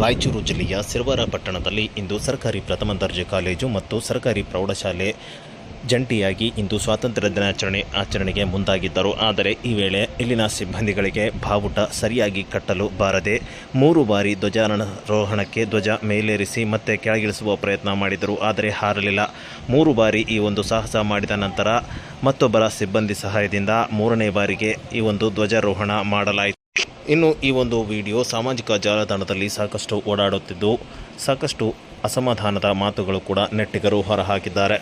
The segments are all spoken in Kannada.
ರಾಯಚೂರು ಜಿಲ್ಲೆಯ ಸಿರ್ವಾರ ಪಟ್ಟಣದಲ್ಲಿ ಇಂದು ಸರ್ಕಾರಿ ಪ್ರಥಮ ದರ್ಜೆ ಕಾಲೇಜು ಮತ್ತು ಸರ್ಕಾರಿ ಪ್ರೌಢಶಾಲೆ ಜಂಟಿಯಾಗಿ ಇಂದು ಸ್ವಾತಂತ್ರ್ಯ ದಿನಾಚರಣೆ ಆಚರಣೆಗೆ ಮುಂದಾಗಿದ್ದರು. ಆದರೆ ಈ ವೇಳೆ ಇಲ್ಲಿನ ಸಿಬ್ಬಂದಿಗಳಿಗೆ ಬಾವುಟ ಸರಿಯಾಗಿ ಕಟ್ಟಲು ಬಾರದೆ ಮೂರು ಬಾರಿ ಧ್ವಜಾರೋಹಣಕ್ಕೆ ಧ್ವಜ ಮೇಲೇರಿಸಿ ಮತ್ತೆ ಕೆಳಗಿಳಿಸುವ ಪ್ರಯತ್ನ ಮಾಡಿದರು. ಆದರೆ ಹಾರಲಿಲ್ಲ. ಮೂರು ಬಾರಿ ಈ ಒಂದು ಸಾಹಸ ಮಾಡಿದ ನಂತರ ಮತ್ತೊಬ್ಬರ ಸಿಬ್ಬಂದಿ ಸಹಾಯದಿಂದ ಮೂರನೇ ಬಾರಿಗೆ ಈ ಒಂದು ಧ್ವಜಾರೋಹಣ ಮಾಡಲಾಯಿತು. ಇನ್ನು ಈ ಒಂದು ವಿಡಿಯೋ ಸಾಮಾಜಿಕ ಜಾಲತಾಣದಲ್ಲಿ ಸಾಕಷ್ಟು ಓಡಾಡುತ್ತಿದ್ದು ಸಾಕಷ್ಟು ಅಸಮಾಧಾನದ ಮಾತುಗಳು ಕೂಡ ನೆಟ್ಟಿಗರು ಹೊರಹಾಕಿದ್ದಾರೆ.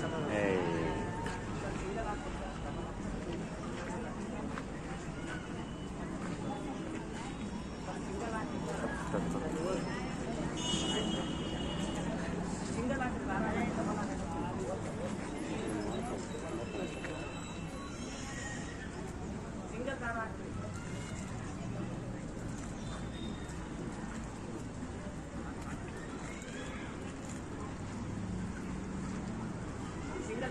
Hey.